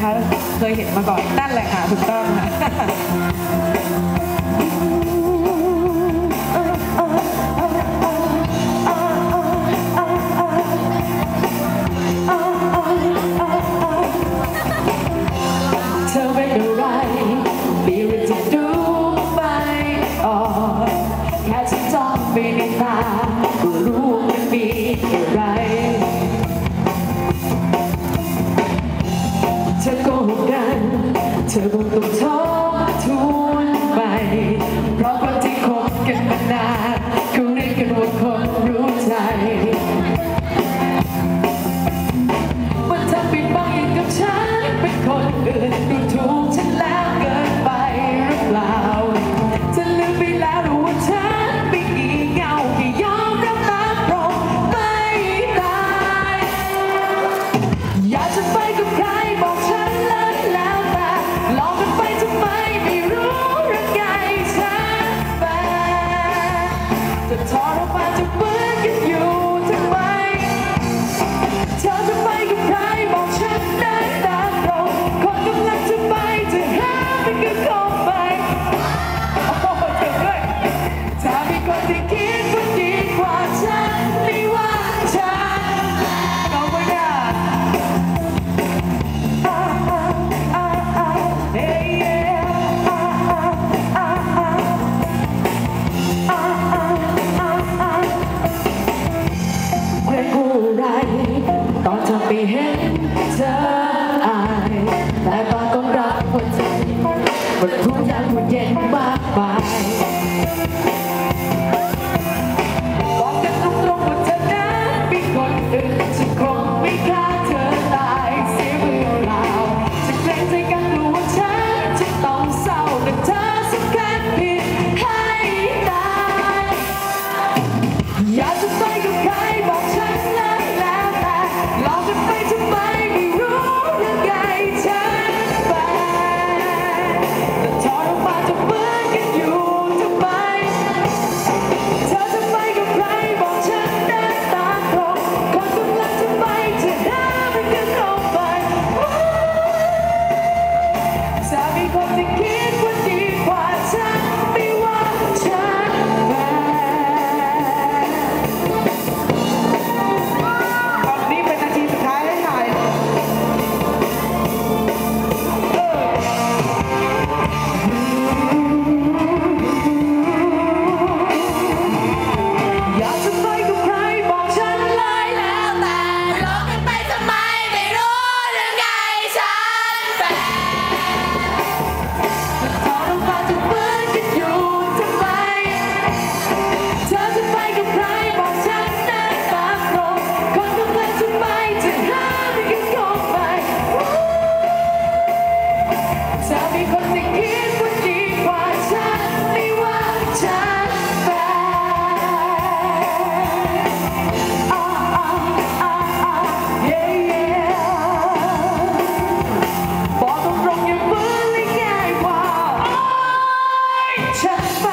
นะคะ เคยเห็นมาก่อนนั่นแหละค่ะถูกต้องค่ะเธอไม่ไรมีเรื่องที่ดูไม่ออกแค่ฉันจ้องไปในตาก็รู้ว่ามันมีอะไร เธอคงต้องทบทวนไป เพราะคนที่คบกันมานานเขาเรียกกันว่าคนรู้ใจมันทำปิดบังอย่างกับฉันเป็นคนอื่นดูถูกฉันแล้วเกินไปหรือเปล่าฉันลืมไปแล้วหรือว่าฉันไม่งี่เงาที่ยอมรับตามตรงไม่ได้ อยากจะไปกับใครบอก จะทรม เธออายแต่บางก็รักคนใจมันพูดยากพูดเย็นมากมาย Just